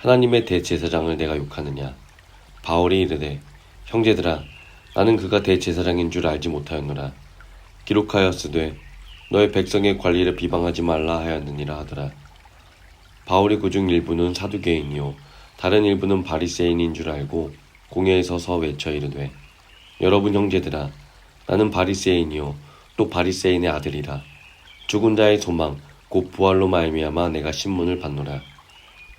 하나님의 대제사장을 내가 욕하느냐? 바울이 이르되 형제들아 나는 그가 대제사장인 줄 알지 못하였노라. 기록하였으되 너의 백성의 관리를 비방하지 말라 하였느니라 하더라. 바울이 그중 일부는 사두개인이요 다른 일부는 바리새인인 줄 알고 공회에 서서 외쳐 이르되 여러분 형제들아 나는 바리새인이요 또 바리새인의 아들이라. 죽은 자의 소망 곧 부활로 말미암아 내가 신문을 받노라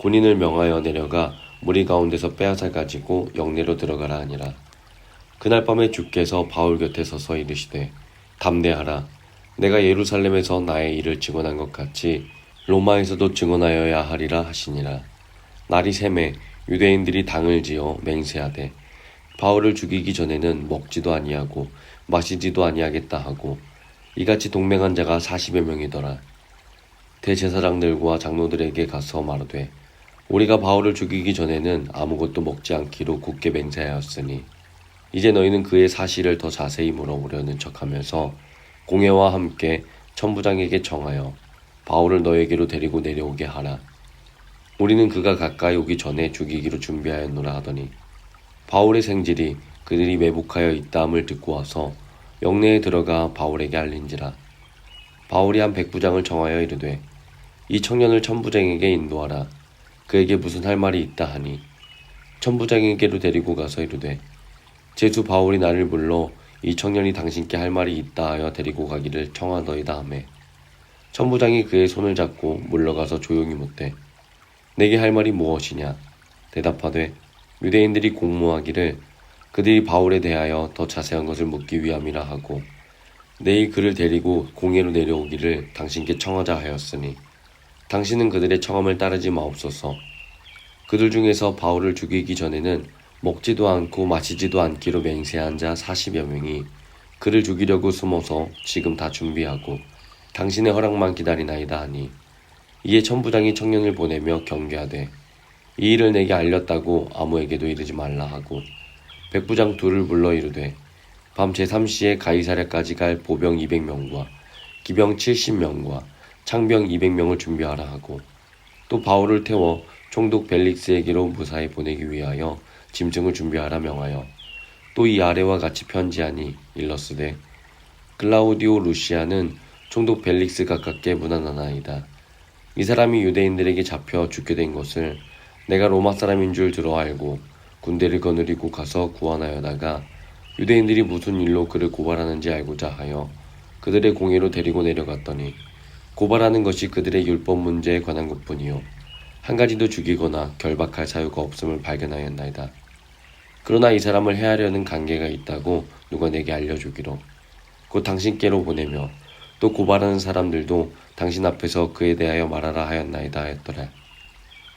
군인을 명하여 내려가 무리 가운데서 빼앗아 가지고 영내로 들어가라 하니라. 그날 밤에 주께서 바울 곁에 서서 이르시되 담대하라. 내가 예루살렘에서 나의 일을 증언한 것 같이 로마에서도 증언하여야 하리라 하시니라. 날이 샘에 유대인들이 당을 지어 맹세하되 바울을 죽이기 전에는 먹지도 아니하고 마시지도 아니하겠다 하고 이같이 동맹한 자가 40여 명이더라. 대제사장들과 장로들에게 가서 말하되 우리가 바울을 죽이기 전에는 아무것도 먹지 않기로 굳게 맹세하였으니 이제 너희는 그의 사실을 더 자세히 물어보려는 척하면서 공회와 함께 천부장에게 청하여 바울을 너에게로 데리고 내려오게 하라. 우리는 그가 가까이 오기 전에 죽이기로 준비하였노라 하더니 바울의 생질이 그들이 매복하여 있다함을 듣고 와서 영내에 들어가 바울에게 알린지라. 바울이 한 백부장을 청하여 이르되 이 청년을 천부장에게 인도하라. 그에게 무슨 할 말이 있다 하니 천부장에게로 데리고 가서 이르되 제수 바울이 나를 불러 이 청년이 당신께 할 말이 있다 하여 데리고 가기를 청하더이다 하매 천부장이 그의 손을 잡고 물러가서 조용히 묻되 내게 할 말이 무엇이냐? 대답하되 유대인들이 공모하기를 그들이 바울에 대하여 더 자세한 것을 묻기 위함이라 하고 내일 그를 데리고 공회로 내려오기를 당신께 청하자 하였으니 당신은 그들의 청함을 따르지 마옵소서. 그들 중에서 바울을 죽이기 전에는 먹지도 않고 마시지도 않기로 맹세한 자 40여 명이 그를 죽이려고 숨어서 지금 다 준비하고 당신의 허락만 기다리나이다 하니 이에 천부장이 청년을 보내며 경계하되 이 일을 내게 알렸다고 아무에게도 이르지 말라 하고 백부장 둘을 불러 이르되 밤 제3시에 가이사랴까지 갈 보병 200명과 기병 70명과 창병 200명을 준비하라 하고 또 바울을 태워 총독 벨릭스에게로 무사히 보내기 위하여 짐승을 준비하라 명하여 또 이 아래와 같이 편지하니 일러스되 클라우디오 루시아는 총독 벨릭스 가깝게 무난하나이다. 이 사람이 유대인들에게 잡혀 죽게 된 것을 내가 로마 사람인 줄 들어 알고 군대를 거느리고 가서 구원하여다가 유대인들이 무슨 일로 그를 고발하는지 알고자 하여 그들의 공회로 데리고 내려갔더니 고발하는 것이 그들의 율법 문제에 관한 것뿐이요 한 가지도 죽이거나 결박할 사유가 없음을 발견하였나이다. 그러나 이 사람을 해하려는 관계가 있다고 누가 내게 알려주기로 곧 당신께로 보내며 또 고발하는 사람들도 당신 앞에서 그에 대하여 말하라 하였나이다 했더라.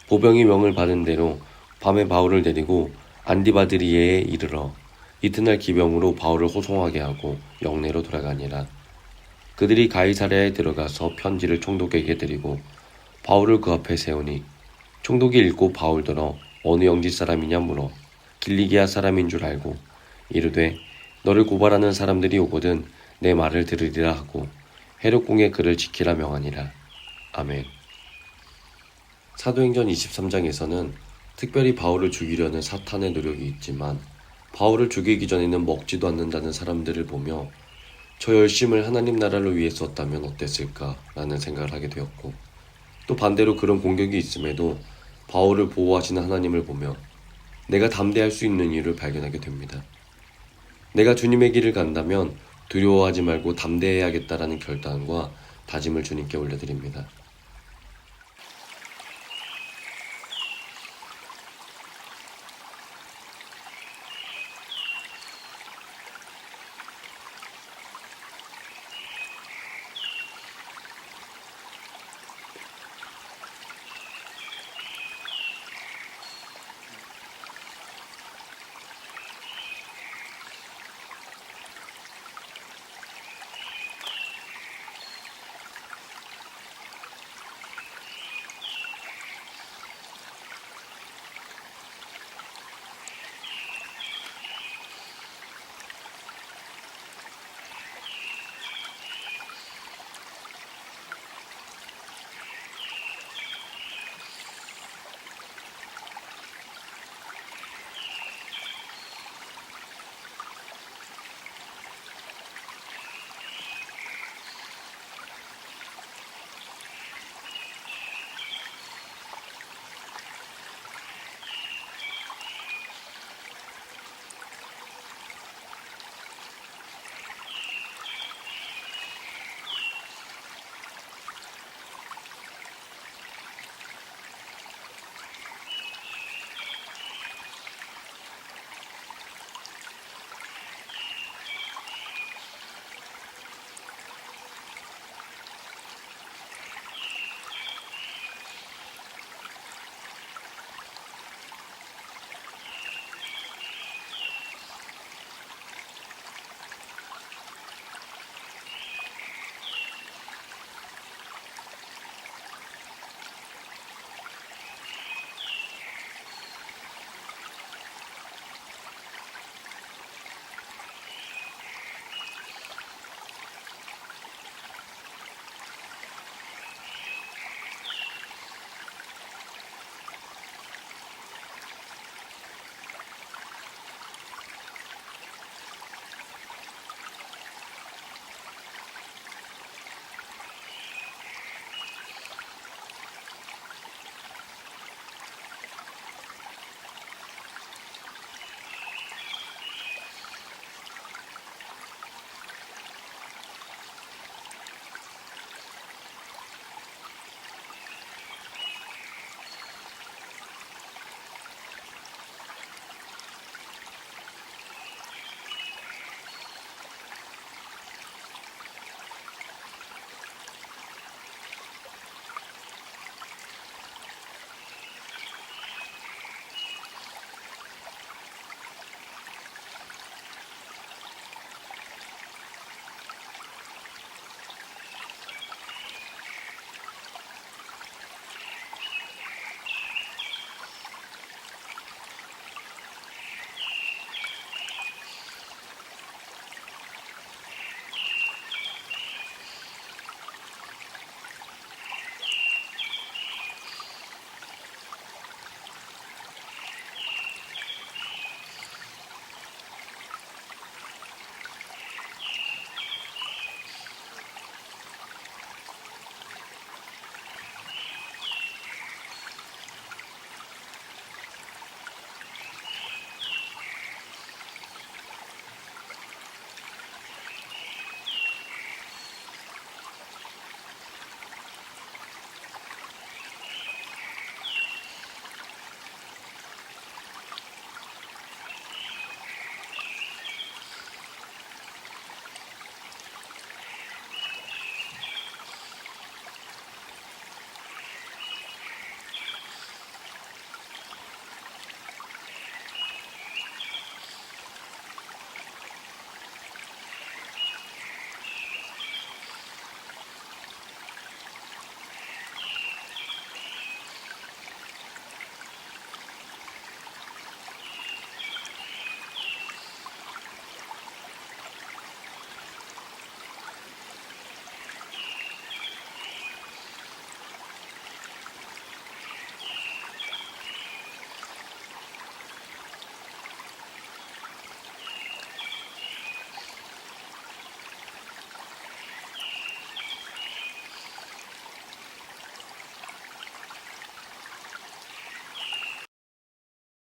보병이 명을 받은 대로 밤에 바울을 데리고 안디바드리에에 이르러 이튿날 기병으로 바울을 호송하게 하고 영내로 돌아가니라. 그들이 가이사랴에 들어가서 편지를 총독에게 드리고 바울을 그 앞에 세우니 총독이 읽고 바울더러 어느 영지 사람이냐 물어 길리기아 사람인 줄 알고 이르되 너를 고발하는 사람들이 오거든 내 말을 들으리라 하고 헤롯공의 그를 지키라 명하니라. 아멘. 사도행전 23장에서는 특별히 바울을 죽이려는 사탄의 노력이 있지만 바울을 죽이기 전에는 먹지도 않는다는 사람들을 보며 저 열심을 하나님 나라를 위해 썼다면 어땠을까라는 생각을 하게 되었고 또 반대로 그런 공격이 있음에도 바울을 보호하시는 하나님을 보며 내가 담대할 수 있는 이유를 발견하게 됩니다. 내가 주님의 길을 간다면 두려워하지 말고 담대해야겠다라는 결단과 다짐을 주님께 올려드립니다.